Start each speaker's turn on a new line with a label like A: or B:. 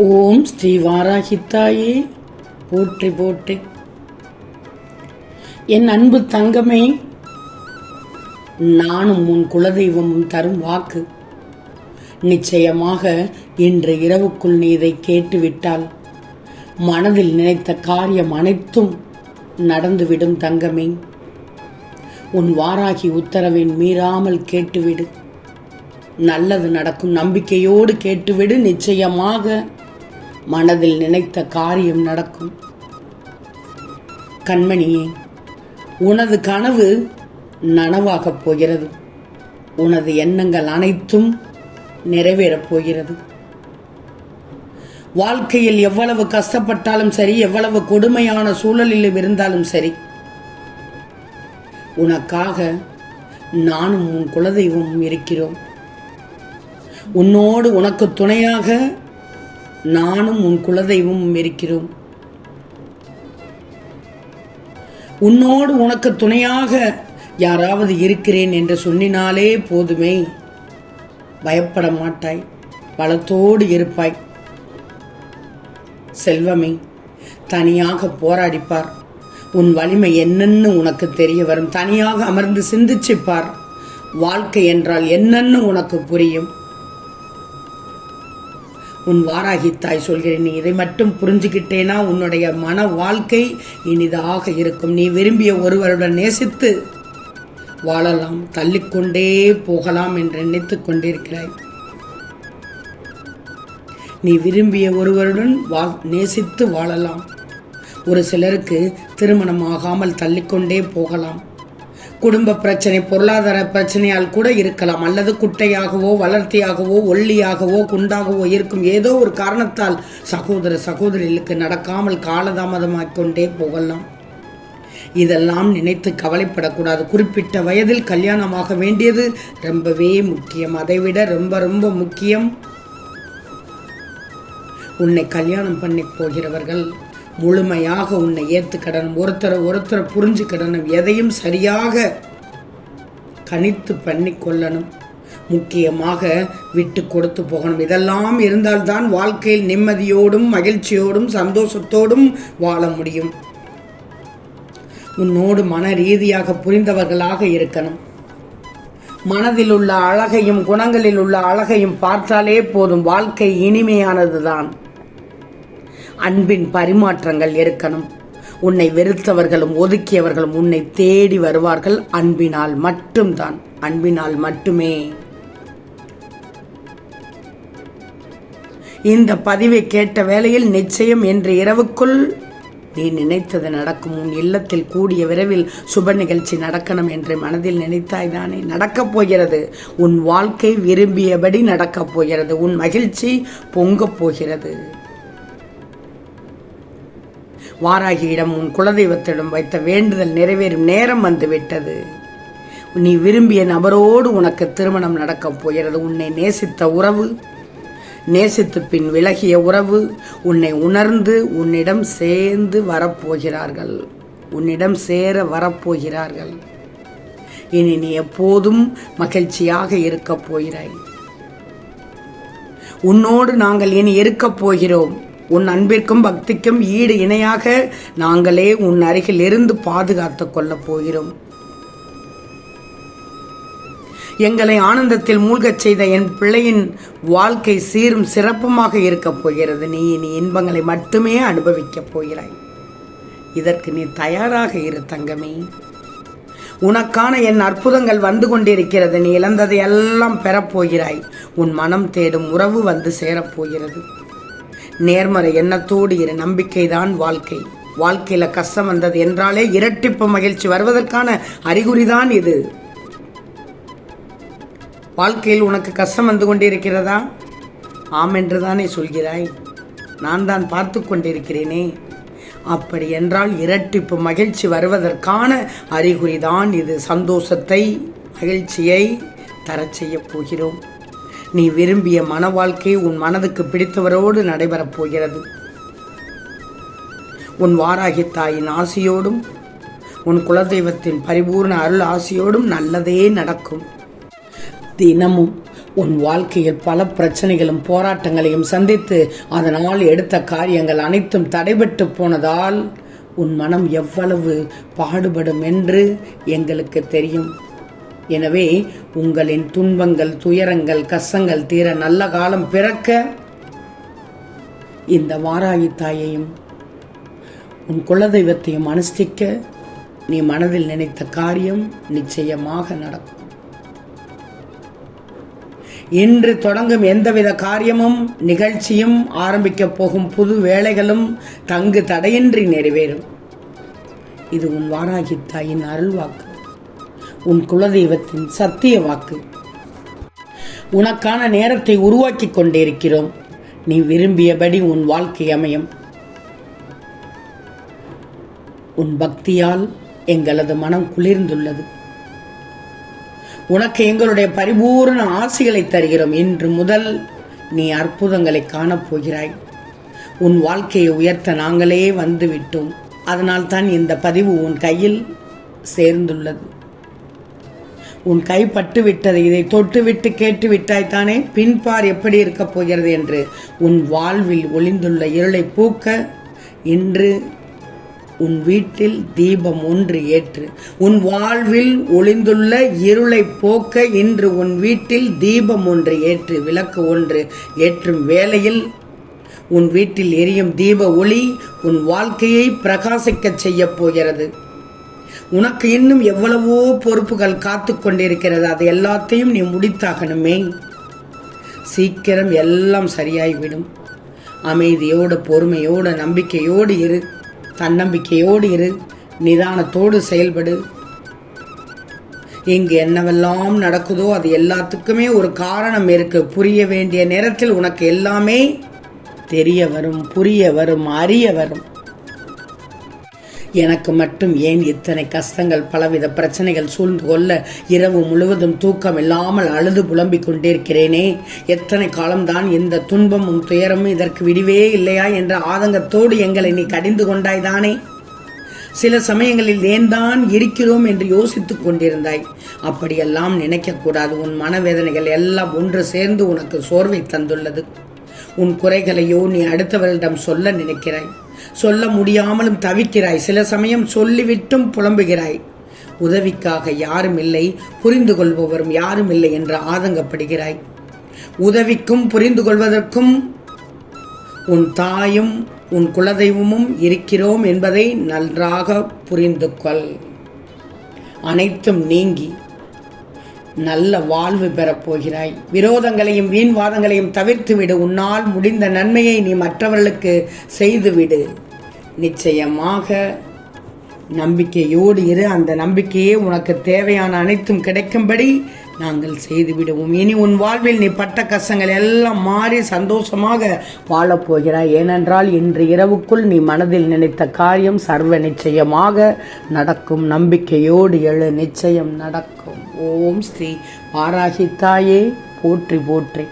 A: ஓம் ஸ்ரீ வாராகித்தாயே. போற்றி போற்றி. என் அன்பு தங்கமே நானும் உன் குலதெய்வமும் தரும் வாக்கு. நிச்சயமாக இன்று இரவுக்குள் நீ இதை கேட்டுவிட்டால் மனதில் நினைத்த காரியம் அனைத்தும் நடந்துவிடும் தங்கமே. உன் வாராகி உத்தரவின் மீறாமல் கேட்டுவிடு. நல்லது நடக்கும் நம்பிக்கையோடு கேட்டுவிடு நிச்சயமாக. மனதில் நினைத்த காரியம் நடக்கும். கண்மணியே உனது கனவு நனவாகப் போகிறது. உனது எண்ணங்கள் அனைத்தும் நிறைவேறப் போகிறது. வாழ்க்கையில் எவ்வளவு கஷ்டப்பட்டாலும் சரி எவ்வளவு கொடுமையான சூழலில் இருந்தாலும் சரி உனக்காக நானும் உன் குலதெய்வமும் இருக்கிறோம். உன்னோடு உனக்கு துணையாக நானும் உன் குலதெய்வமும் இருக்கிறோம். உன்னோடு உனக்கு துணையாக யாராவது இருக்கிறேன் என்று சொன்னினாலே போதுமே. பயப்பட மாட்டாய். பலத்தோடு இருப்பாய். செல்வமே தனியாக போராடிப்பார். உன் வலிமை என்னன்னு உனக்கு தெரிய வரும். தனியாக அமர்ந்து சிந்திச்சுப்பார். வாழ்க்கை என்றால் என்னன்னு உனக்கு புரியும். உன் வாராகி தாய் சொல்கிறேன். நீ இதை மட்டும் புரிஞ்சுக்கிட்டேனா உன்னுடைய மன வாழ்க்கை இனிதாக இருக்கும். நீ விரும்பிய ஒருவருடன் நேசித்து வாழலாம். தள்ளிக்கொண்டே போகலாம் என்று நினைத்து கொண்டிருக்கிறாய். நீ விரும்பிய ஒருவருடன் வா நேசித்து வாழலாம். ஒரு சிலருக்கு திருமணம் ஆகாமல் தள்ளிக்கொண்டே போகலாம். குடும்ப பிரச்சனை பொருளாதார பிரச்சனையால் கூட இருக்கலாம். அல்லது குட்டையாகவோ வளர்த்தியாகவோ ஒல்லியாகவோ குண்டாகவோ இருக்கும். ஏதோ ஒரு காரணத்தால் சகோதர சகோதரிகளுக்கு நடக்காமல் காலதாமதமாக கொண்டே போகலாம். இதெல்லாம் நினைத்து கவலைப்படக்கூடாது. குறிப்பிட்ட வயதில் கல்யாணமாக வேண்டியது ரொம்பவே முக்கியம். அதைவிட ரொம்ப ரொம்ப முக்கியம். உன்னை கல்யாணம் பண்ணி போகிறவர்கள் முழுமையாக உன்னை ஏற்றுக்கிடணும் ஒருத்தரை ஒருத்தரை புரிஞ்சுக்கிடணும். எதையும் சரியாக கணித்து பண்ணி கொள்ளணும். முக்கியமாக விட்டு கொடுத்து போகணும். இதெல்லாம் இருந்தால்தான் வாழ்க்கையில் நிம்மதியோடும் மகிழ்ச்சியோடும் சந்தோஷத்தோடும் வாழ முடியும். உன்னோடு மன ரீதியாக புரிந்தவர்களாக இருக்கணும். மனதில் உள்ள அழகையும் குணங்களில் உள்ள அழகையும் பார்த்தாலே போதும். வாழ்க்கை இனிமையானதுதான். அன்பின் பரிமாற்றங்கள் இருக்கணும். உன்னை வெறுத்தவர்களும் ஒதுக்கியவர்களும் உன்னை தேடி வருவார்கள். அன்பினால் மட்டும்தான். அன்பினால் மட்டுமே. இந்த பதிவை கேட்ட வேளையில் நிச்சயம் இன்று இரவுக்குள் நீ நினைத்தது நடக்கும். உன் இல்லத்தில் கூடிய விரைவில் சுப நிகழ்ச்சி நடக்கணும் என்று மனதில் நினைத்தாய் தானே. நடக்கப் போகிறது. உன் வாழ்க்கை விரும்பியபடி நடக்கப் போகிறது. உன் மகிழ்ச்சி பொங்கப் போகிறது. வாராகியிடம் உன் குலதெய்வத்திடம் வைத்த வேண்டுதல் நிறைவேறும் நேரம் வந்துவிட்டது. நீ விரும்பிய நபரோடு உனக்கு திருமணம் நடக்கப் போகிறது. உன்னை நேசித்த உறவு நேசித்து பின் விலகிய உறவு உன்னை உணர்ந்து உன்னிடம் சேர்ந்து வரப்போகிறார்கள். உன்னிடம் சேர வரப்போகிறார்கள். இனி நீ எப்போதும் மகிழ்ச்சியாக இருக்கப் போகிறாய். உன்னோடு நாங்கள் இனி இருக்கப் போகிறோம். உன் அன்பிற்கும் பக்திக்கும் ஈடு இணையாக நாங்களே உன் அருகில் இருந்து பாதுகாத்துக் கொள்ளப் போகிறோம். எங்களை ஆனந்தத்தில் மூழ்கச் செய்த என் பிள்ளையின் வாழ்க்கை சீரும் சிறப்புமாக இருக்கப் போகிறது. நீ இனி இன்பங்களை மட்டுமே அனுபவிக்கப் போகிறாய். இதற்கு நீ தயாராக இரு தங்கமே. உனக்கான என் அற்புதங்கள் வந்து கொண்டிருக்கிறது. நீ இழந்ததை எல்லாம் பெறப்போகிறாய் உன் மனம் தேடும் உறவு வந்து சேரப்போகிறது நேர்மறை எண்ணத்தோடு இரு நம்பிக்கைதான் வாழ்க்கை. வாழ்க்கையில கஷ்டம் வந்தது என்றாலே இரட்டிப்பு மகிழ்ச்சி வருவதற்கான அறிகுறிதான் இது. வாழ்க்கையில் உனக்கு கஷ்டம் வந்து கொண்டிருக்கிறதா? ஆம் என்று தானே சொல்கிறாய். நான் தான் பார்த்து கொண்டிருக்கிறேனே. அப்படி என்றால் இரட்டிப்பு மகிழ்ச்சி வருவதற்கான அறிகுறிதான் இது. சந்தோஷத்தை மகிழ்ச்சியை தரச் செய்யப் போகிறோம். நீ விரும்பிய மன வாழ்க்கை உன் மனதுக்கு பிடித்தவரோடு நடைபெறப் போகிறது. உன் வாராகி தாயின் ஆசியோடும் உன் குலதெய்வத்தின் பரிபூர்ண அருள் ஆசியோடும் நல்லதே நடக்கும். தினமும் உன் வாழ்க்கையில் பல பிரச்சனைகளும் போராட்டங்களையும் சந்தித்து அதனால் எடுத்த காரியங்கள் அனைத்தும் தடைபட்டு போனதால் உன் மனம் எவ்வளவு பாடுபடும் என்று எங்களுக்கு தெரியும். எனவே உங்களின் துன்பங்கள் துயரங்கள் கஷ்டங்கள் தீர நல்ல காலம் பிறக்க இந்த வாராகி தாயையும் உன் குலதெய்வத்தையும் அனுஷ்டிக்க நீ மனதில் நினைத்த காரியம் நிச்சயமாக நடக்கும். இன்று தொடங்கும் எந்தவித காரியமும் நிகழ்ச்சியும் ஆரம்பிக்கப் போகும் புது வேலைகளும் தங்கு தடையின்றி நிறைவேறும். இது உன் வாராகி தாயின் அருள்வாக்கு. உன் குலதெய்வத்தின் சத்திய வாக்கு. உனக்கான நேரத்தை உருவாக்கி கொண்டிருக்கிறோம். நீ விரும்பியபடி உன் வாழ்க்கை அமையும். உன் பக்தியால் எங்களது மனம் குளிர்ந்துள்ளது. உனக்கு எங்களுடைய பரிபூர்ண ஆசைகளை தருகிறோம். இன்று முதல் நீ அற்புதங்களை காணப்போகிறாய் உன் வாழ்க்கையை உயர்த்த நாங்களே வந்துவிட்டோம். அதனால் தான் இந்த பதிவு உன் கையில் சேர்ந்துள்ளது. உன் கை பட்டு விட்டது இதை தொட்டுவிட்டு கேட்டு விட்டாய்த்தானே பின்பார் எப்படி இருக்கப் போகிறது என்று? உன் வாழ்வில் ஒளிந்துள்ள இருளை பூக்க இன்று உன் வீட்டில் தீபம் ஒன்று ஏற்று. உன் வாழ்வில் ஒளிந்துள்ள இருளை போக்க இன்று உன் வீட்டில் தீபம் ஒன்று ஏற்று. விளக்கு ஒன்று ஏற்றும் வேளையில் உன் வீட்டில் எரியும் தீப ஒளி உன் வாழ்க்கையை பிரகாசிக்கச் செய்யப் போகிறது. உனக்கு இன்னும் எவ்வளவோ பொறுப்புகள் காத்து கொண்டிருக்கிறது அது எல்லாத்தையும் நீ முடித்தாகணுமே. சீக்கிரம் எல்லாம் சரியாகிவிடும் அமைதியோடு பொறுமையோடு நம்பிக்கையோடு இரு. தன்னம்பிக்கையோடு இரு. நிதானத்தோடு செயல்படு. இங்கு என்னவெல்லாம் நடக்குதோ அது எல்லாத்துக்குமே ஒரு காரணம் இருக்கு. புரிய வேண்டிய நேரத்தில் உனக்கு எல்லாமே தெரிய வரும் புரிய வரும் அறிய வரும். எனக்கு மட்டும் ஏன் இத்தனை கஷ்டங்கள் பலவித பிரச்சனைகள் சூழ்ந்து கொள்ள இரவு முழுவதும் தூக்கம் இல்லாமல் அழுது புலம்பிக் கொண்டிருக்கிறேனே? எத்தனை காலம்தான் இந்த துன்பமும் துயரமும் இதற்கு விடிவே இல்லையா என்ற ஆதங்கத்தோடு எங்களை நீ கடிந்து கொண்டாய்தானே சில சமயங்களில் ஏன் தான் இருக்கிறோம் என்று யோசித்துக் கொண்டிருந்தாய்? அப்படியெல்லாம் நினைக்கக்கூடாது. உன் மனவேதனைகள் எல்லாம் ஒன்று சேர்ந்து உனக்கு சோர்வை தந்துள்ளது. உன் குறைகளையோ நீ அடுத்தவர்களிடம் சொல்ல நினைக்கிறாய். சொல்ல முடியாமலும் தவிக்கிறாய். சில சமயம் சொல்லிவிட்டும் புலம்புகிறாய். உதவிக்காக யாரும் இல்லை புரிந்து கொள்பவரும் யாரும் இல்லை என்று ஆதங்கப்படுகிறாய். உதவிக்கும் புரிந்து கொள்வதற்கும் உன் தாயும் உன் குலதெய்வமும் இருக்கிறோம் என்பதை நன்றாக புரிந்து கொள். அனைத்தும் நீங்கி நல்ல வாழ்வு பெறப் போகிறாய் விரோதங்களையும் வீண்வாதங்களையும் தவிர்த்துவிடு. தவிர்த்து விடு உன்னால் முடிந்த நன்மையை நீ மற்றவர்களுக்கு செய்துவிடு. நிச்சயமாக நம்பிக்கையோடு இரு. அந்த நம்பிக்கையே உனக்கு தேவையான அனைத்தும் கிடைக்கும்படி நாங்கள் செய்துவிடுவோம். இனி உன் வாழ்வில் நீ பட்ட கஷ்டங்கள் எல்லாம் மாறி சந்தோஷமாக வாழப் போகிறாய் ஏனென்றால் இன்று இரவுக்குள் நீ மனதில் நினைத்த காரியம் சர்வ நிச்சயமாக நடக்கும். நம்பிக்கையோடு எழு நிச்சயம் நடக்கும். ஓம் ஸ்ரீ வாராகி தாயே போற்றி போற்றி.